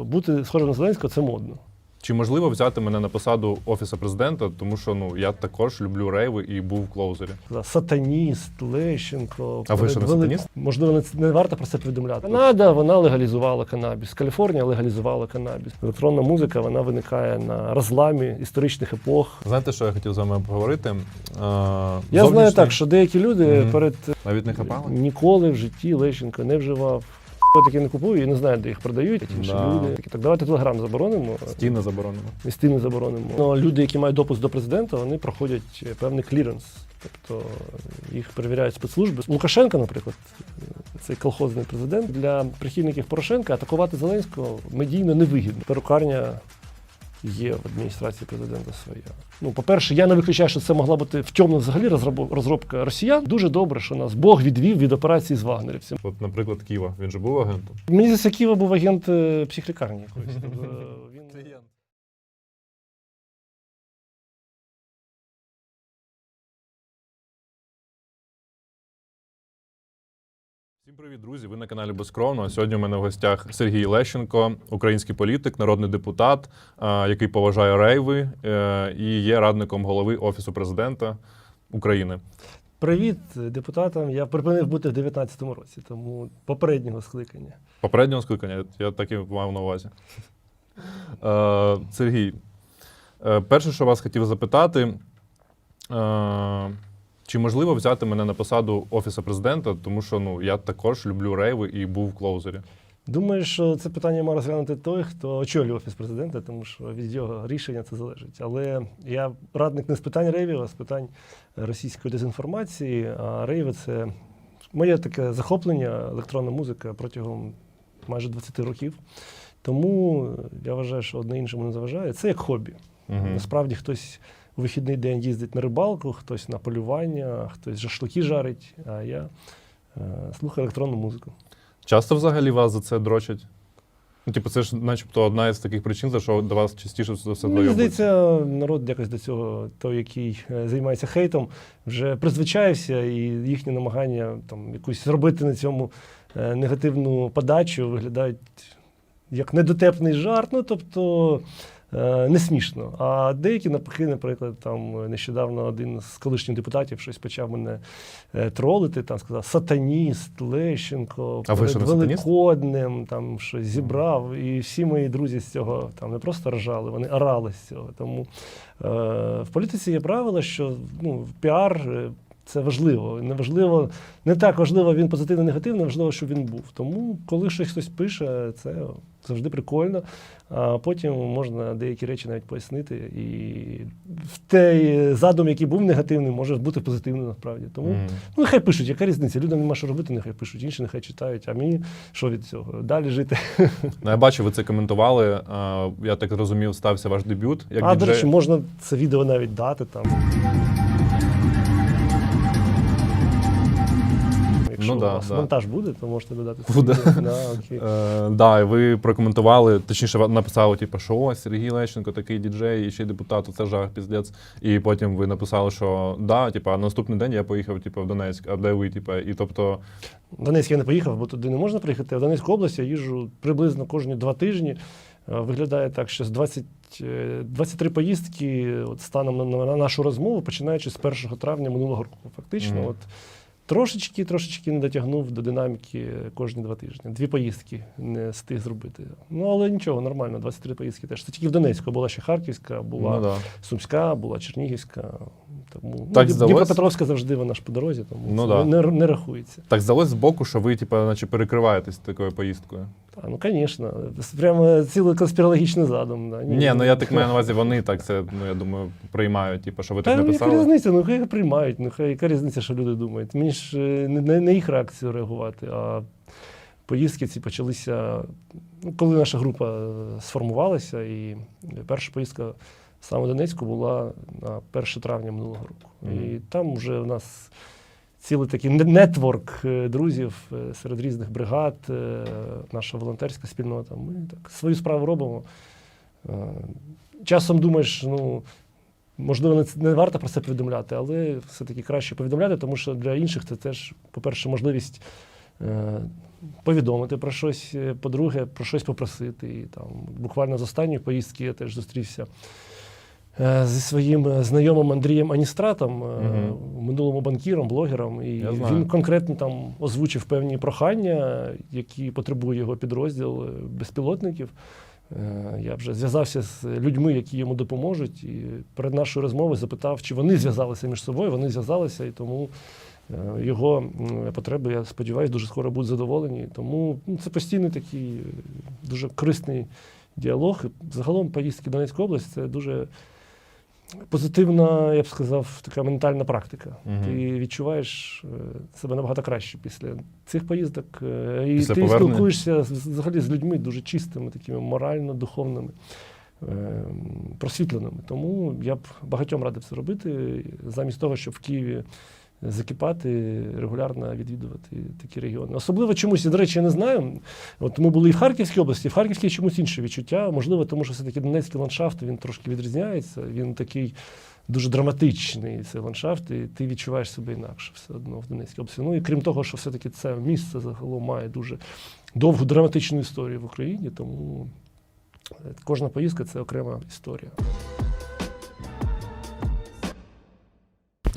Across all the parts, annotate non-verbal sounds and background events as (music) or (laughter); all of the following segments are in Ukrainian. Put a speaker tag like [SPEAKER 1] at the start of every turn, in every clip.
[SPEAKER 1] Бути схожим на Зеленського це модно.
[SPEAKER 2] Чи можливо взяти мене на посаду офіса президента, тому що ну я також люблю рейви і був в клоузері.
[SPEAKER 1] Сатаніст, Лещенко.
[SPEAKER 2] А ви що, не сатаніст?
[SPEAKER 1] Можливо, не, не варто про це повідомляти. Канада вона легалізувала канабіс. Каліфорнія легалізувала канабіс. Електронна музика вона виникає на розламі історичних епох.
[SPEAKER 2] Знаєте, що я хотів з вами поговорити? Е,
[SPEAKER 1] Я знаю так, що деякі люди
[SPEAKER 2] Мгм.
[SPEAKER 1] перед
[SPEAKER 2] навіть не хапали.
[SPEAKER 1] ніколи в житті Лещенко не вживав. Таке не купую і не знаю, де їх продають. Інші
[SPEAKER 2] Да.
[SPEAKER 1] люди. Так давайте телеграм заборонимо.
[SPEAKER 2] Стіни заборонено.
[SPEAKER 1] І не заборонимо. Но люди, які мають допуск до президента, вони проходять е, певний кліренс. Тобто їх перевіряють спецслужби. Лукашенко, наприклад, е, цей колхозний президент, для прихильників Порошенка атакувати Зеленського медійно невигідно. Перукарня є в адміністрації президента своя. Ну, по-перше, я не виключаю, що це могла бути втьомна взагалі розробка росіян. Дуже добре, що нас Бог відвів від операції з вагнерівців.
[SPEAKER 2] От, наприклад, Ківа, він же був агентом.
[SPEAKER 1] Мені здається, Ківа був агент е, психлікарні якоїсь. (laughs) Тобто, він...
[SPEAKER 2] Всім привіт, друзі! Ви на каналі Безкровно. Сьогодні у мене в гостях Сергій Лещенко, український політик, народний депутат, який поважає рейви е, і є радником голови Офісу президента України.
[SPEAKER 1] Привіт депутатам. Я припинив бути в 19-му році, тому попереднього скликання.
[SPEAKER 2] Попереднього скликання, я так і мав на увазі. Е, Сергій, е, перше, що вас хотів запитати, чи можливо взяти мене на посаду Офіса президента, тому що ну, я також люблю рейви і був в клоузері.
[SPEAKER 1] Думаю, що це питання має розглянути той, хто очолює офіс президента, тому що від його рішення це залежить. Але я радник не з питань рейвів, а з питань російської дезінформації. А рейви це моє таке захоплення, електронна музика протягом майже 20 років. Тому я вважаю, що одне іншому не заважає. Це як хобі.
[SPEAKER 2] Угу.
[SPEAKER 1] Насправді хтось у вихідний день їздить на рибалку, хтось на полювання, хтось шашлики жарить, а я е, слухаю електронну музику.
[SPEAKER 2] Часто взагалі вас за це дрочать? Ну, типу, це ж начебто одна із таких причин, за що до вас частіше за все
[SPEAKER 1] Мені здається, народ якось до цього, той, який е, займається хейтом, вже призвичаєвся, і їхні намагання там якусь зробити на цьому е, негативну подачу виглядають як недотепний жарт. Ну тобто. Е, Не смішно. А деякі навпаки, наприклад, там нещодавно один з колишніх депутатів щось почав мене е, тролити, там сказав сатаніст, Лещенко,
[SPEAKER 2] А
[SPEAKER 1] перед? Великоднем, там щось зібрав. І всі мої друзі з цього там не просто ржали, вони орали з цього. Тому е, в політиці є правило, що ну, піар. Це важливо. Не важливо, не так важливо, він позитивний, негативний, важливо, щоб він був. Тому, коли щось хтось пише, це завжди прикольно. А потім можна деякі речі навіть пояснити. І в той задум, який був негативний, може бути позитивний насправді. Тому
[SPEAKER 2] Мгм.
[SPEAKER 1] ну нехай пишуть, яка різниця? Людям нема що робити, нехай пишуть, інші нехай читають. А мені що від цього? Далі жити. (laughs)
[SPEAKER 2] Ну, я бачу, ви це коментували. Я так розумів, стався ваш дебют. Як
[SPEAKER 1] а до речі, можна це відео навіть дати там.
[SPEAKER 2] Ну да,
[SPEAKER 1] у вас
[SPEAKER 2] да.
[SPEAKER 1] монтаж буде, то можете додати.
[SPEAKER 2] Буде.
[SPEAKER 1] Да, окей.
[SPEAKER 2] Е, да, і ви прокоментували, точніше, написали, типу, що ось Сергій Лещенко такий діджей і ще й депутат, це жах, піздець. І потім ви написали, що да, типу, а наступний день я поїхав типу, в Донецьк, а де ви, типу, і тобто.
[SPEAKER 1] В Донецьк я не поїхав, бо туди не можна приїхати. А в Донецьку область я їжджу приблизно кожні два тижні. Е, Виглядає так, що з 20, е, 23 поїздки от станом на, на нашу розмову, починаючи з 1 травня минулого року. Фактично,
[SPEAKER 2] Мгм.
[SPEAKER 1] от трошечки, трошечки не дотягнув до динаміки кожні два тижні. Дві поїздки не стиг зробити. Ну але нічого, нормально, 23 поїздки теж. Це тільки в Донецьку була ще Харківська, була
[SPEAKER 2] Ну, да.
[SPEAKER 1] Сумська, була Чернігівська. Тому
[SPEAKER 2] Так
[SPEAKER 1] ну,
[SPEAKER 2] здалось?
[SPEAKER 1] Дніпропетровська завжди вона ж по дорозі, тому
[SPEAKER 2] Ну да.
[SPEAKER 1] не, не рахується.
[SPEAKER 2] Так здалось збоку, що ви, типу, наче перекриваєтесь такою поїздкою.
[SPEAKER 1] А, ну, звісно, прямо цілий конспірологічний задум. Да.
[SPEAKER 2] Ні, ну я так маю на увазі, (laughs) вони так це, ну я думаю, приймають, типу, що ви
[SPEAKER 1] Та
[SPEAKER 2] так
[SPEAKER 1] ну, яка
[SPEAKER 2] написали.
[SPEAKER 1] різниця, ну хай приймають, ну хай яка різниця, що люди думають. Мені ж е, не, не, не їх реакцію реагувати, а поїздки ці почалися, ну, коли наша група е, сформувалася, і перша поїздка саме Донецьку була на 1 травня минулого року.
[SPEAKER 2] Мгм.
[SPEAKER 1] І там вже у нас цілий такий нетворк е, друзів е, серед різних бригад, е, наша волонтерська спільнота. Ми так свою справу робимо. Часом думаєш, ну. Можливо, не, не варто про це повідомляти, але все-таки краще повідомляти, тому що для інших це теж, по-перше, можливість повідомити про щось, по-друге, про щось попросити. І там буквально з останньої поїздки я теж зустрівся. Е, Зі своїм е, знайомим Андрієм Аністратом, в минулому банкіром, блогером, і він конкретно там озвучив певні прохання, які потребує його підрозділ безпілотників. Я вже зв'язався з людьми, які йому допоможуть, і перед нашою розмовою запитав, чи вони зв'язалися між собою. Вони зв'язалися, і тому його потреби, я сподіваюся, дуже скоро будуть задоволені. Тому ну, це постійний такий дуже корисний діалог. Загалом поїздки в Донецьку область це дуже позитивна, я б сказав, така ментальна практика.
[SPEAKER 2] Угу.
[SPEAKER 1] Ти відчуваєш е, себе набагато краще після цих поїздок. е, І
[SPEAKER 2] Після
[SPEAKER 1] ти
[SPEAKER 2] повернення?
[SPEAKER 1] спілкуєшся взагалі з людьми дуже чистими, такими морально, духовними, е, просвітленими. Тому я б багатьом радив це робити, замість того, щоб в Києві закипати, регулярно відвідувати такі регіони. Особливо чомусь, до речі, я не знаю. От ми були і в Харківській області, в Харківській чомусь інше відчуття. Можливо, тому що все-таки Донецький ландшафт він трошки відрізняється. Він такий дуже драматичний цей ландшафт, і ти відчуваєш себе інакше все одно в Донецькій області. Ну і крім того, що все-таки це місце загалом має дуже довгу драматичну історію в Україні, тому е, кожна поїздка це окрема історія.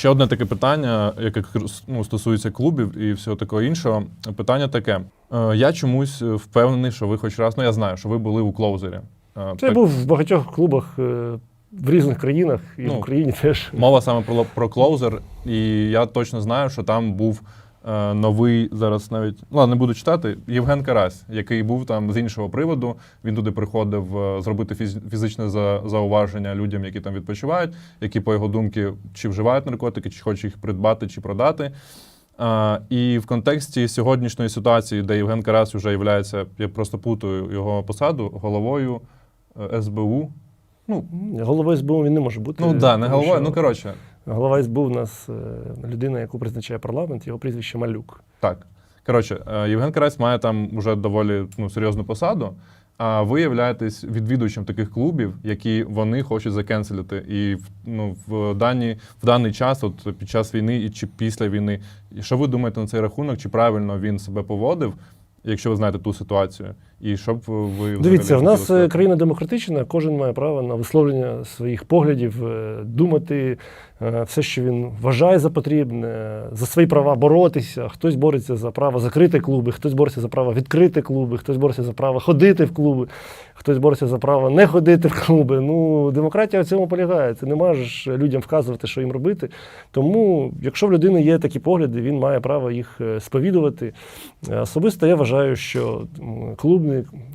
[SPEAKER 2] Ще одне таке питання, яке ну, стосується клубів і всього такого іншого. Питання таке: Е, я чомусь впевнений, що ви хоч раз, ну я знаю, що ви були у клоузері. Е,
[SPEAKER 1] Це
[SPEAKER 2] так-
[SPEAKER 1] я був в багатьох клубах е, в різних країнах і
[SPEAKER 2] Ну,
[SPEAKER 1] в Україні теж.
[SPEAKER 2] Мова саме про, про клоузер, і я точно знаю, що там був е, новий зараз навіть ну, ладно, не буду читати. Євген Карась, який був там з іншого приводу. Він туди приходив е, зробити фіз- фізичне за, зауваження людям, які там відпочивають, які, по його думці, чи вживають наркотики, чи хочуть їх придбати чи продати. А, і в контексті сьогоднішньої ситуації, де Євген Карась вже є, я просто путаю його посаду головою е, СБУ. Ну,
[SPEAKER 1] Головою СБУ він не може бути.
[SPEAKER 2] ну да, не головою.
[SPEAKER 1] що
[SPEAKER 2] Ну коротше,
[SPEAKER 1] Голова СБУ у нас е, людина, яку призначає парламент, його прізвище Малюк.
[SPEAKER 2] Так. Коротше, е, Євген Карась має там вже доволі ну, серйозну посаду. А ви являєтесь відвідувачем таких клубів, які вони хочуть закенселити. І ну, в, дані, в даний час, от під час війни і чи після війни, що ви думаєте на цей рахунок? Чи правильно він себе поводив, якщо ви знаєте ту ситуацію? І що б ви
[SPEAKER 1] Дивіться, в нас е,
[SPEAKER 2] сказати?
[SPEAKER 1] країна демократична, кожен має право на висловлення своїх поглядів, е, думати е, все, що він вважає за потрібне, за свої права боротися. Хтось бореться за право закрити клуби, хтось бореться за право відкрити клуби, хтось бореться за право ходити в клуби, хтось бореться за право не ходити в клуби. Ну, демократія в цьому полягає. Ти не можеш людям вказувати, що їм робити. Тому, якщо в людини є такі погляди, він має право їх сповідувати. Особисто я вважаю, що м,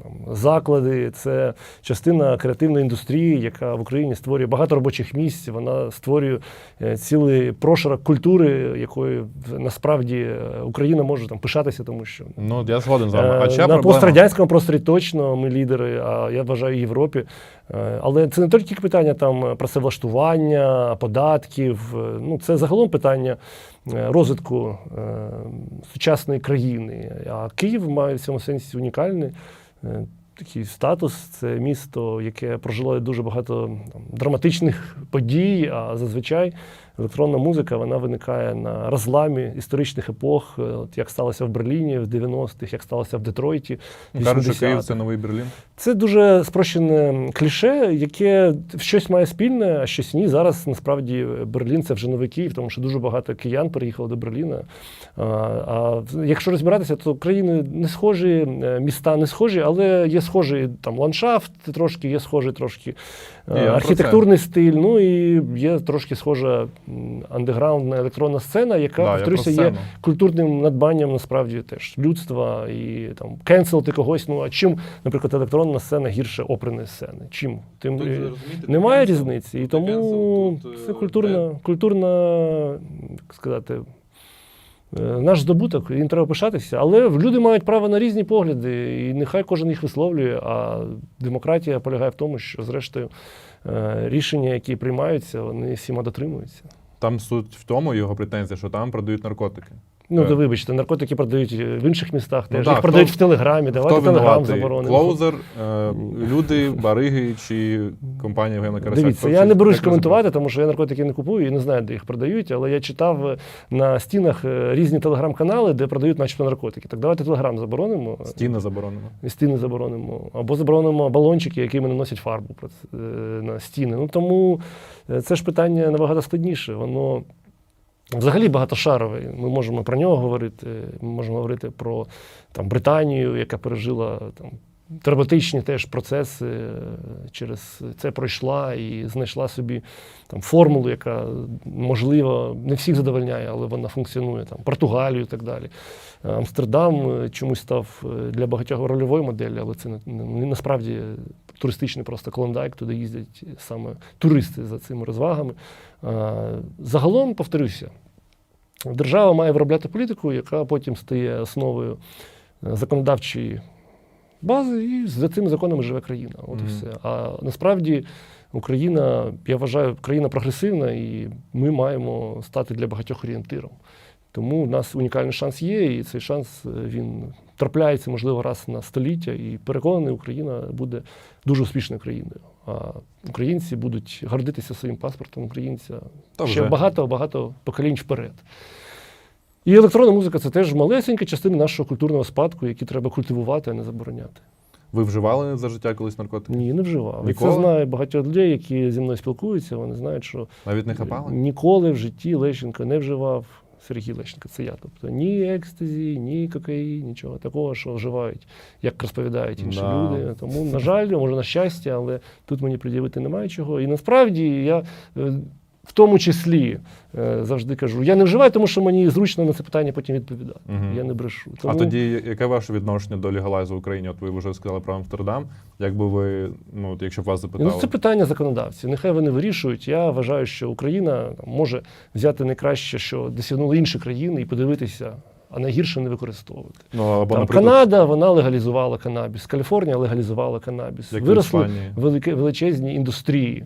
[SPEAKER 1] там, заклади це частина креативної індустрії, яка в Україні створює багато робочих місць. Вона створює е, цілий прошарок культури, якою насправді е, Україна може там пишатися, тому що
[SPEAKER 2] Ну, я згоден з вами. А
[SPEAKER 1] Е, на
[SPEAKER 2] проблема?
[SPEAKER 1] пострадянському просторі точно ми лідери, а я вважаю Європі. Е, Але це не тільки питання там працевлаштування, податків. е, Ну це загалом питання е, розвитку е, сучасної країни. А Київ має в цьому сенсі унікальний. е, Такий статус це місто, яке прожило дуже багато там, драматичних подій. А зазвичай електронна музика вона виникає на розламі історичних епох, е, от як сталося в Берліні в 90-х, як сталося в Детройті. в
[SPEAKER 2] Кажуть, що Київ це новий Берлін.
[SPEAKER 1] Це дуже спрощене кліше, яке щось має спільне, а щось ні. Зараз насправді Берлін це вже новий Київ, тому що дуже багато киян переїхало до Берліна. А, а якщо розбиратися, то країни не схожі, е, міста не схожі, але є схожий там ландшафт, трошки є схожий трошки
[SPEAKER 2] я
[SPEAKER 1] архітектурний стиль. Ну і є трошки схожа андеграундна електронна сцена, яка
[SPEAKER 2] Да,
[SPEAKER 1] повторюся, є культурним надбанням насправді теж людства і там кенселити когось. Ну а чим, наприклад, електронна сцена гірше оперної сцени? Чим? Тим
[SPEAKER 3] Тут,
[SPEAKER 1] е,
[SPEAKER 3] розумієте,
[SPEAKER 1] немає різниці. І тому це
[SPEAKER 3] е,
[SPEAKER 1] культурна, культурна, як сказати. Е, Наш здобуток, їм треба пишатися, але люди мають право на різні погляди, і нехай кожен їх висловлює. А демократія полягає в тому, що, зрештою, е, рішення, які приймаються, вони всіма дотримуються.
[SPEAKER 2] Там суть в тому, його претензія, що там продають наркотики.
[SPEAKER 1] Ну,
[SPEAKER 2] Е,
[SPEAKER 1] то вибачте, наркотики продають в інших містах,
[SPEAKER 2] Ну
[SPEAKER 1] теж
[SPEAKER 2] да,
[SPEAKER 1] їх продають
[SPEAKER 2] хто-
[SPEAKER 1] в Телеграмі. Давайте Телеграм заборонимо.
[SPEAKER 2] Клоузер, е, люди, бариги чи компанія Євгена Карася?
[SPEAKER 1] Дивіться,
[SPEAKER 2] Хто
[SPEAKER 1] я не берусь
[SPEAKER 2] ви
[SPEAKER 1] коментувати, тому що я наркотики не купую і не знаю, де їх продають, але я читав е, на стінах е, різні телеграм-канали, де продають начебто наркотики. Так давайте телеграм заборонимо.
[SPEAKER 2] заберете? Стіна заборонена.
[SPEAKER 1] і стіни заборонимо, або заборонимо балончики, якими наносять фарбу е, на стіни. Ну тому е, це ж питання набагато складніше. Воно взагалі багатошаровий. Ми можемо про нього говорити. Ми можемо говорити про там, Британію, яка пережила там. Травматичні теж процеси е, через це пройшла і знайшла собі там формулу, яка можливо не всіх задовольняє, але вона функціонує там Португалію і так далі. Е, Амстердам е, чомусь став для багатьох рольовою моделлю, але це не, насправді туристичний просто клондайк, туди їздять саме туристи за цими розвагами. Загалом, повторюся, держава має виробляти політику, яка потім стає основою законодавчої бази, і за цими законами живе країна. От і все. А насправді Україна, я вважаю, країна прогресивна, і ми маємо стати для багатьох орієнтиром. Тому в нас унікальний шанс є, і цей шанс е, він трапляється, можливо, раз на століття. І переконаний, Україна буде дуже успішною країною. А українці будуть гордитися своїм паспортом українця
[SPEAKER 2] Та
[SPEAKER 1] ще багато-багато поколінь вперед. І електронна музика це теж малесенька частина нашого культурного спадку, який треба культивувати, а не забороняти.
[SPEAKER 2] Ви вживали за життя колись наркотики?
[SPEAKER 1] Ні, не вживав.
[SPEAKER 2] Ніколи?
[SPEAKER 1] це знає багато людей, які зі мною спілкуються. Вони знають, що
[SPEAKER 2] Навіть не хапали?
[SPEAKER 1] ніколи в житті Лещенко не вживав. Сергій Лещенко, це я. Тобто ні екстазі, ні кокаїн, нічого такого, що вживають, як розповідають інші
[SPEAKER 2] Да.
[SPEAKER 1] люди. Тому, на жаль, може, на щастя, але тут мені пред'явити немає чого. І насправді я е, в тому числі е, завжди кажу: я не вживаю, тому що мені зручно на це питання потім відповідати.
[SPEAKER 2] Мгм.
[SPEAKER 1] Я не брешу.
[SPEAKER 2] А тоді яке ваше відношення до легалайзу в Україні? От ви вже сказали про Амстердам. Якби ви, ну от якщо б вас запитали,
[SPEAKER 1] Ну, це питання законодавців. Нехай вони вирішують. Я вважаю, що Україна може взяти найкраще, що досягнули інші країни, і подивитися, а найгірше не використовувати.
[SPEAKER 2] ну або
[SPEAKER 1] Там,
[SPEAKER 2] наприклад,
[SPEAKER 1] Канада вона легалізувала канабіс, Каліфорнія легалізувала канабіс.
[SPEAKER 2] як
[SPEAKER 1] Виросли велике, величезні індустрії.